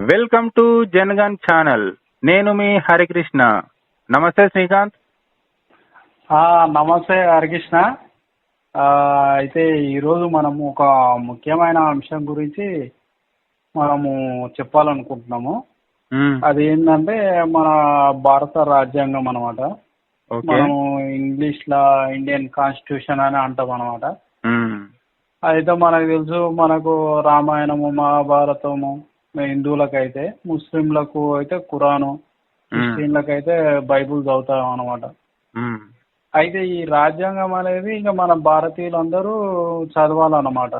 Welcome to Jangaon channel. నేను మీ హరికృష్ణ. నమస్తే శ్రీకాంత్. ఆ, నమస్తే హరికృష్ణ. అయితే ఈరోజు మనము ఒక ముఖ్యమైన అంశం గురించి మనము చెప్పాలనుకుంటున్నాము. అది ఏంటంటే మన భారత రాజ్యాంగం అనమాట మనము ఇంగ్లీష్ లా ఇండియన్ కాన్స్టిట్యూషన్ అని అంటాం అనమాట. అయితే మనకు తెలుసు మనకు రామాయణము మహాభారతము హిందువులకైతే ముస్లింలకు అయితే ఖురాను క్రిస్టియన్లకు అయితే బైబుల్ చదువుతాం అనమాట. అయితే ఈ రాజ్యాంగం అనేది ఇంకా మన భారతీయులందరూ చదవాలన్నమాట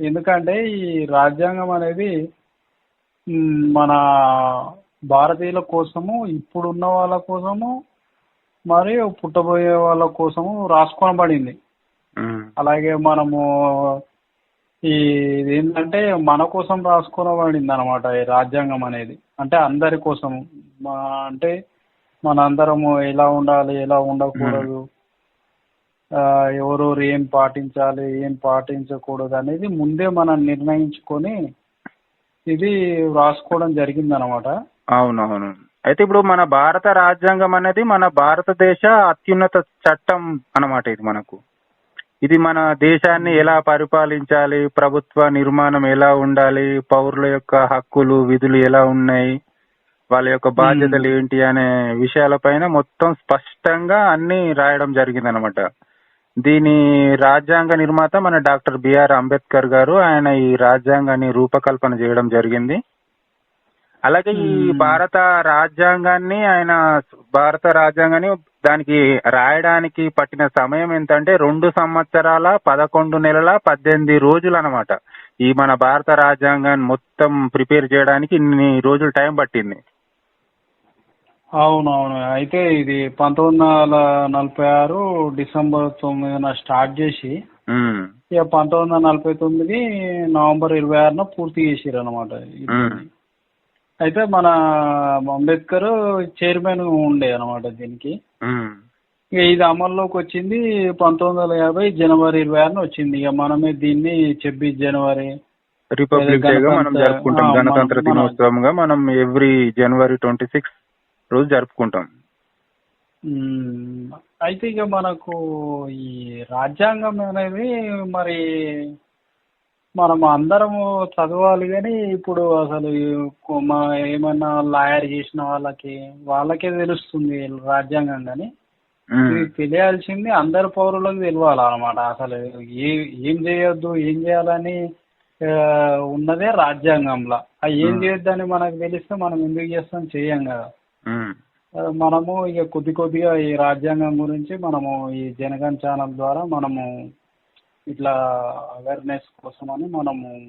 ఎందుకంటే ఈ రాజ్యాంగం అనేది మన భారతీయుల కోసము ఇప్పుడున్న వాళ్ళ కోసము మరియు పుట్టబోయే వాళ్ళ కోసము రాసుకోనబడింది. అలాగే మనము ఈ ఇది ఏంటంటే మన కోసం రాసుకోనబడింది అనమాట ఈ రాజ్యాంగం అనేది. అంటే అందరి కోసం. మా అంటే మనందరము ఎలా ఉండాలి ఎలా ఉండకూడదు. ఎవరెవరు ఏం పాటించాలి ఏం పాటించకూడదు అనేది ముందే మనం నిర్ణయించుకొని ఇది రాసుకోవడం జరిగింది అనమాట అవునవును. అయితే ఇప్పుడు మన భారత రాజ్యాంగం అనేది మన భారతదేశ అత్యున్నత చట్టం అన్నమాట ఇది మనకు. ఇది మన దేశాన్ని ఎలా పరిపాలించాలి? ప్రభుత్వ నిర్మాణం ఎలా ఉండాలి? పౌరుల యొక్క హక్కులు విధులు ఎలా ఉన్నాయి? వాళ్ళ యొక్క బాధ్యతలు ఏంటి అనే విషయాలపైన మొత్తం స్పష్టంగా అన్ని రాయడం జరిగింది అనమాట దీని రాజ్యాంగ నిర్మాత మన డాక్టర్ బిఆర్ అంబేద్కర్ గారు ఆయన ఈ రాజ్యాంగాన్ని రూపకల్పన చేయడం జరిగింది. అలాగే ఈ. భారత రాజ్యాంగాన్ని ఆయన భారత రాజ్యాంగాన్ని దానికి రాయడానికి పట్టిన సమయం అంటే రెండు సంవత్సరాల పదకొండు నెలల పద్దెనిమిది రోజులు అన్నమాట ఈ మన భారత రాజ్యాంగాన్ని మొత్తం ప్రిపేర్ చేయడానికి ఇన్ని రోజులు టైం పట్టింది అవునవును అయితే ఇది పంతొమ్మిది వందల నలభై ఆరు డిసెంబర్ తొమ్మిదిన స్టార్ట్ చేసి. ఇక పంతొమ్మిది వందల నలభై తొమ్మిది నవంబర్ ఇరవై ఆరున పూర్తి చేసిరు అనమాట. అయితే మన అంబేద్కర్ చైర్మన్ ఉండే అనమాట దీనికి. ఇక ఇది అమల్లోకి వచ్చింది పంతొమ్మిది వందల యాభై జనవరి ఇరవై ఆరున వచ్చింది ఇక మనమే దీన్ని ఛబ్బీస్ జనవరి రిపబ్లిక్ డేగా మనం జరుపుకుంటాం గణతంత్ర దినోత్సవంగా మనం ఎవ్రీ జనవరి ట్వంటీ సిక్స్ రోజు జరుపుకుంటాం. అయితే ఇక మనకు ఈ రాజ్యాంగం అనేది మరి మనం అందరము చదవాలి కానీ ఇప్పుడు అసలు మా ఏమన్నా లాయర్ చేసిన వాళ్ళకి వాళ్ళకే తెలుస్తుంది రాజ్యాంగం కానీ. ఇది తెలియాల్సింది అందరి పౌరులకు తెలియాలి అనమాట అసలు ఏ ఏం చేయొద్దు ఏం చేయాలని ఉన్నదే రాజ్యాంగంలో. ఆ ఏం. చేయొద్దని మనకు తెలిస్తే మనం ఎందుకు చేస్తాం? చేయం కదా. మనము ఇక కొద్ది కొద్దిగా ఈ రాజ్యాంగం గురించి మనము ఈ జనగన్ ఛానల్ ద్వారా మనము ఇట్లా అవేర్నెస్ కోసమని మనము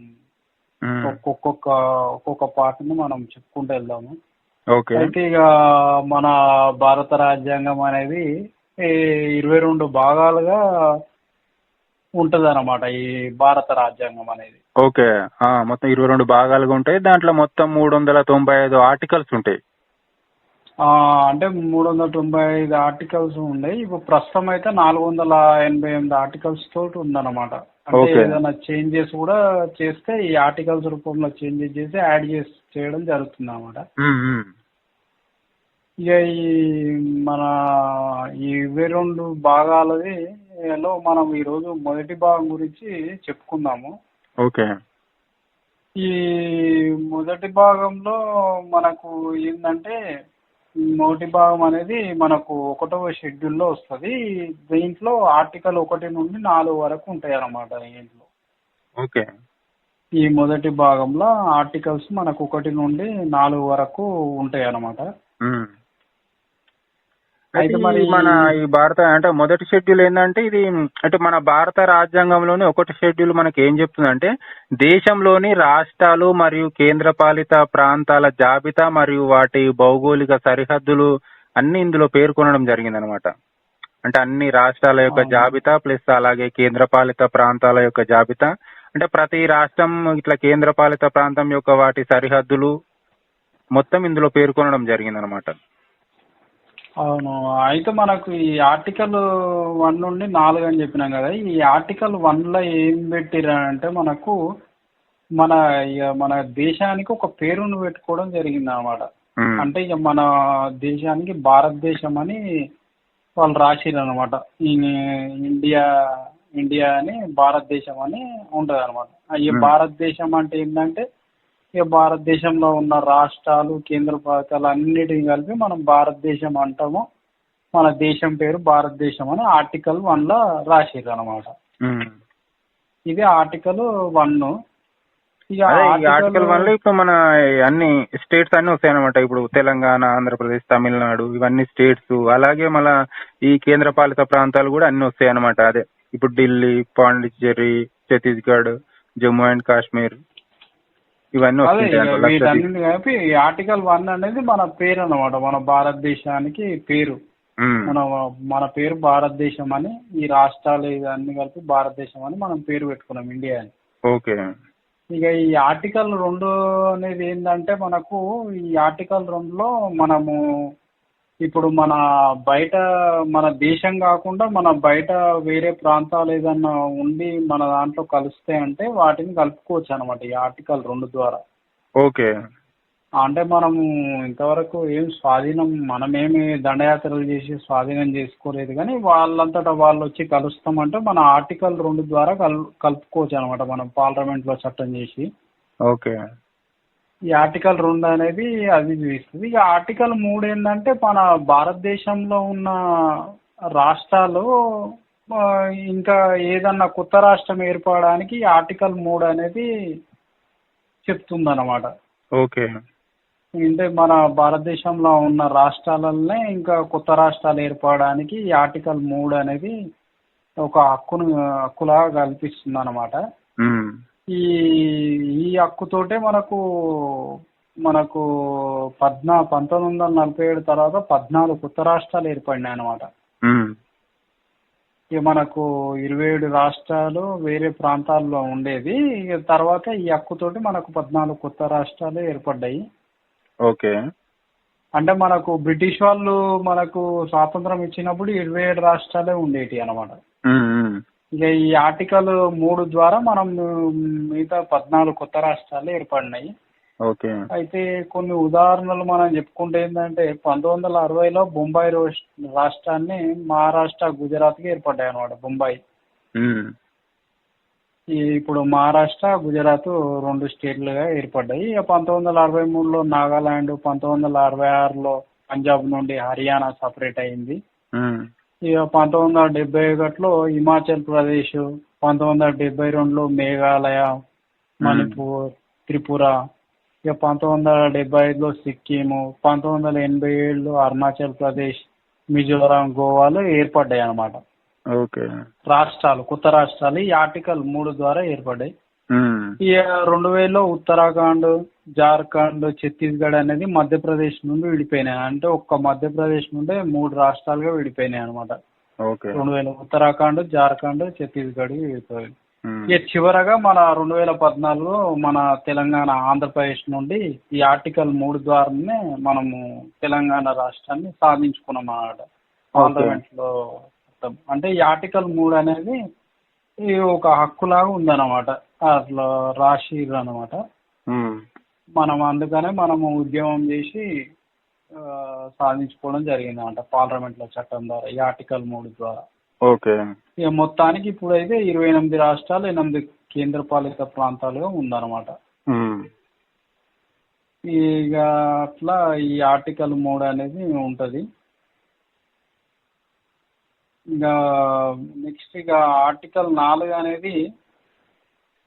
మ్మ్. ఒక్కొక్క ఒక్కొక్క పార్ట్ని మనం చెప్పుకుంటూ వెళ్దాము. ఓకే. అయితే ఇక మన భారత రాజ్యాంగం అనేది ఈ ఇరవై రెండు భాగాలుగా ఉంటది అనమాట ఈ భారత రాజ్యాంగం అనేది. ఓకే. మొత్తం ఇరవై రెండు భాగాలుగా ఉంటాయి. దాంట్లో మొత్తం మూడు వందల తొంభై ఐదు ఆర్టికల్స్ ఉంటాయి. అంటే మూడు వందల తొంభై ఐదు ఆర్టికల్స్ ఉన్నాయి ఇప్పుడు ప్రస్తుతం అయితే నాలుగు వందల ఎనభై ఎనిమిది ఆర్టికల్స్ తోటి ఉందన్నమాట. అంటే. ఏదైనా చేంజెస్ కూడా చేస్తే ఈ ఆర్టికల్స్ రూపంలో చేంజెస్ చేసి యాడ్ చేసి చేయడం జరుగుతుంది అనమాట. ఇక ఈ మన ఈ ఇరవై రెండు భాగాలది లో మనం ఈరోజు మొదటి భాగం గురించి చెప్పుకుందాము. ఓకే. ఈ మొదటి భాగంలో మనకు ఏంటంటే మొదటి భాగం అనేది మనకు ఒకటవ షెడ్యూల్లో వస్తుంది. దీంట్లో ఆర్టికల్ ఒకటి నుండి నాలుగు వరకు ఉంటాయి అన్నమాట దీంట్లో ఓకే. ఈ మొదటి భాగంలో ఆర్టికల్స్ మనకు ఒకటి నుండి నాలుగు వరకు ఉంటాయి అన్నమాట. అయితే మరి మన ఈ భారత అంటే మొదటి షెడ్యూల్ ఏంటంటే ఇది అంటే మన భారత రాజ్యాంగంలోని ఒకటి షెడ్యూల్ మనకి ఏం చెప్తుందంటే దేశంలోని రాష్ట్రాలు మరియు కేంద్రపాలిత ప్రాంతాల జాబితా మరియు వాటి భౌగోళిక సరిహద్దులు అన్ని ఇందులో పేర్కొనడం జరిగింది అనమాట అంటే అన్ని రాష్ట్రాల యొక్క. జాబితా ప్లస్ అలాగే కేంద్రపాలిత ప్రాంతాల యొక్క జాబితా. అంటే ప్రతి రాష్ట్రం ఇట్లా కేంద్రపాలిత ప్రాంతం యొక్క వాటి సరిహద్దులు మొత్తం ఇందులో పేర్కొనడం జరిగింది అనమాట అవును. అయితే మనకు ఈ ఆర్టికల్ వన్ నుండి నాలుగు అని చెప్పినాం కదా ఈ ఆర్టికల్ వన్లో ఏం పెట్టిరంటే మనకు మన ఇక మన దేశానికి ఒక పేరును పెట్టుకోవడం జరిగింది అనమాట అంటే ఇక మన దేశానికి భారతదేశం అని వాళ్ళు రాసిర్రు అనమాట ఇండియా ఇండియా అని భారతదేశం అని ఉంటది అనమాట ఈ. భారతదేశం అంటే ఏంటంటే ఇక భారతదేశంలో ఉన్న రాష్ట్రాలు కేంద్ర పాలితాలు అన్నిటిని కలిపి మనం భారతదేశం అంటాము. మన దేశం పేరు భారతదేశం అని ఆర్టికల్ వన్లో రాసిర్రు అనమాట. ఇది ఆర్టికల్ వన్. ఇక ఆర్టికల్ ఆర్టికల్ వల్ల ఇప్పుడు మన అన్ని స్టేట్స్ అన్ని వస్తాయి అనమాట ఇప్పుడు తెలంగాణ ఆంధ్రప్రదేశ్ తమిళనాడు ఇవన్నీ స్టేట్స్. అలాగే మళ్ళా ఈ కేంద్ర పాలిత ప్రాంతాలు కూడా అన్ని వస్తాయి అనమాట అదే ఇప్పుడు ఢిల్లీ పాండిచ్చేరి ఛత్తీస్గఢ్ జమ్మూ అండ్ కాశ్మీర్. ఇవన్నీ. వీటన్నిటిని కలిపి ఆర్టికల్ వన్ అనేది మన పేరు అన్నమాట మన భారతదేశానికి పేరు. మన మన పేరు భారతదేశం అని ఈ రాష్ట్రాలు ఇవన్నీ కలిపి భారతదేశం అని మనం పేరు పెట్టుకున్నాం ఇండియా అని. ఓకే. ఇక ఈ ఆర్టికల్ రెండు అనేది ఏంటంటే మనకు ఈ ఆర్టికల్ రెండులో మనము ఇప్పుడు మన బయట మన దేశం కాకుండా మన బయట వేరే ప్రాంతాలు ఏదన్నా ఉండి మన దాంట్లో కలుస్తే అంటే వాటిని కలుపుకోవచ్చు అనమాట ఈ ఆర్టికల్ రెండు ద్వారా. ఓకే. అంటే మనము ఇంతవరకు ఏం స్వాధీనం మనమేమి దండయాత్రలు చేసి స్వాధీనం చేసుకోలేదు కానీ వాళ్ళంతటా వాళ్ళు వచ్చి కలుస్తామంటే మన ఆర్టికల్ రెండు ద్వారా కలు కలుపుకోవచ్చు అనమాట మనం పార్లమెంట్లో చట్టం చేసి. ఓకే. ఈ ఆర్టికల్ రెండు అనేది అది చూపిస్తుంది. ఇక ఆర్టికల్ మూడు ఏంటంటే మన భారతదేశంలో ఉన్న రాష్ట్రాలు ఇంకా ఏదన్నా కొత్త రాష్ట్రం ఏర్పడడానికి ఆర్టికల్ మూడు అనేది చెప్తుందన్నమాట. ఓకే. అంటే మన భారతదేశంలో ఉన్న రాష్ట్రాలనే ఇంకా కొత్త రాష్ట్రాలు ఏర్పడడానికి ఈ ఆర్టికల్ మూడు అనేది ఒక హక్కును హక్కులాగా కల్పిస్తుంది అనమాట ఈ ఈ హక్కుతోటే మనకు మనకు పద్నా పంతొమ్మిది వందల నలభై ఏడు తర్వాత పద్నాలుగు కొత్త రాష్ట్రాలు ఏర్పడినాయి అనమాట ఇక మనకు ఇరవై ఏడు రాష్ట్రాలు వేరే ప్రాంతాల్లో ఉండేది ఇక తర్వాత ఈ హక్కుతోటి మనకు పద్నాలుగు కొత్త రాష్ట్రాలు ఏర్పడ్డాయి. ఓకే. అంటే మనకు బ్రిటిష్ వాళ్ళు మనకు స్వాతంత్రం ఇచ్చినప్పుడు ఇరవై ఏడు రాష్ట్రాలే ఉండేటి అనమాట ఇక ఈ ఆర్టికల్ మూడు ద్వారా మనం మిగతా పద్నాలుగు కొత్త రాష్ట్రాలు ఏర్పడినాయి. ఓకే. అయితే కొన్ని ఉదాహరణలు మనం చెప్పుకుంటే ఏంటంటే పంతొమ్మిది వందల అరవైలో బొంబాయి రోష్- రాష్ట్రాన్ని మహారాష్ట్ర గుజరాత్కి ఏర్పడ్డాయి అనమాట బొంబాయి. ఇప్పుడు మహారాష్ట్ర గుజరాత్ రెండు స్టేట్లుగా ఏర్పడ్డాయి. ఇక పంతొమ్మిది వందల అరవై మూడులో నాగాలాండ్ పంతొమ్మిది వందల అరవై ఆరులో పంజాబ్ నుండి హర్యానా సపరేట్ అయింది. ఇక పంతొమ్మిది వందల డెబ్బై ఒకటిలో హిమాచల్ ప్రదేశ్ పంతొమ్మిది వందల డెబ్బై రెండులో మేఘాలయ మణిపూర్ త్రిపుర ఇక పంతొమ్మిది వందల డెబ్బై ఐదులో సిక్కిము పంతొమ్మిది వందల ఎనభై ఏడులో అరుణాచల్ ప్రదేశ్ మిజోరాం గోవాలో ఏర్పడ్డాయి అన్నమాట ఓకే. రాష్ట్రాలు కొత్త రాష్ట్రాలు ఈ ఆర్టికల్ మూడు ద్వారా ఏర్పడ్డాయి. రెండు వేలలో ఉత్తరాఖండ్ జార్ఖండ్ ఛత్తీస్గఢ్ అనేది మధ్యప్రదేశ్ నుండి విడిపోయినాయి. అంటే ఒక్క మధ్యప్రదేశ్ నుండే మూడు రాష్ట్రాలుగా విడిపోయినాయి అనమాట రెండు వేల ఉత్తరాఖండ్ జార్ఖండ్ ఛత్తీస్గఢ్ విడిపోయాయి. ఉమ్, ఇక చివరగా మన రెండు వేల పద్నాలుగులో మన తెలంగాణ ఆంధ్రప్రదేశ్ నుండి ఈ ఆర్టికల్ మూడు ద్వారానే మనము తెలంగాణ రాష్ట్రాన్ని సాధించుకున్నాం అన్నమాట. పార్లమెంట్లో. అంటే ఈ ఆర్టికల్ మూడు అనేది ఈ ఒక హక్కులాగా ఉందన్నమాట. అట్లా రాసిర్రు అనమాట మనం అందుకనే మనము ఉద్యమం చేసి సాధించుకోవడం జరిగింది అనమాట పార్లమెంట్లో చట్టం ద్వారా ఈ ఆర్టికల్ మూడు ద్వారా. ఓకే. ఇక మొత్తానికి ఇప్పుడైతే ఇరవై ఎనిమిది రాష్ట్రాలు ఎనిమిది కేంద్ర పాలిత ప్రాంతాలుగా ఉందన్నమాట. ఇక అట్లా ఈ ఆర్టికల్ మూడు అనేది ఉంటది. ఇక నెక్స్ట్ ఇక ఆర్టికల్ నాలుగు అనేది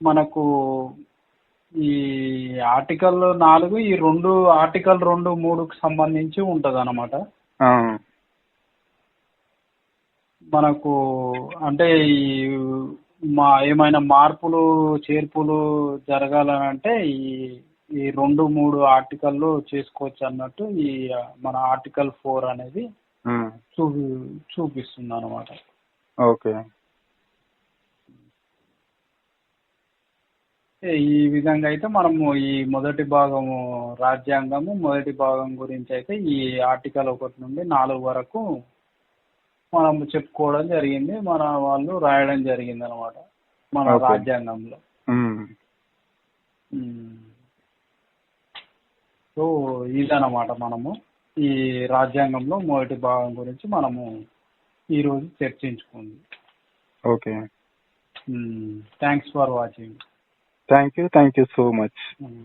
మనకు ఈ ఆర్టికల్ నాలుగు ఈ రెండు ఆర్టికల్ రెండు మూడుకు సంబంధించి ఉంటది అనమాట మనకు అంటే ఈ మా ఏమైనా మార్పులు చేర్పులు జరగాలని అంటే ఈ ఈ రెండు మూడు ఆర్టికల్లు చేసుకోవచ్చు అన్నట్టు ఈ మన ఆర్టికల్ ఫోర్ అనేది చూపి చూపిస్తుంది అనమాట ఓకే ఈ విధంగా అయితే మనము ఈ మొదటి భాగము రాజ్యాంగము మొదటి భాగం గురించి అయితే ఈ ఆర్టికల్ ఒకటి నుండి నాలుగు వరకు మనం చెప్పుకోవడం జరిగింది. మన వాళ్ళు రాయడం జరిగింది అనమాట మన. రాజ్యాంగంలో. సో ఇదన్నమాట మనము. ఈ రాజ్యాంగంలో మొదటి భాగం గురించి మనము ఈరోజు చర్చించుకుంది. Okay. Thanks for watching. Thank you. Thank you so much.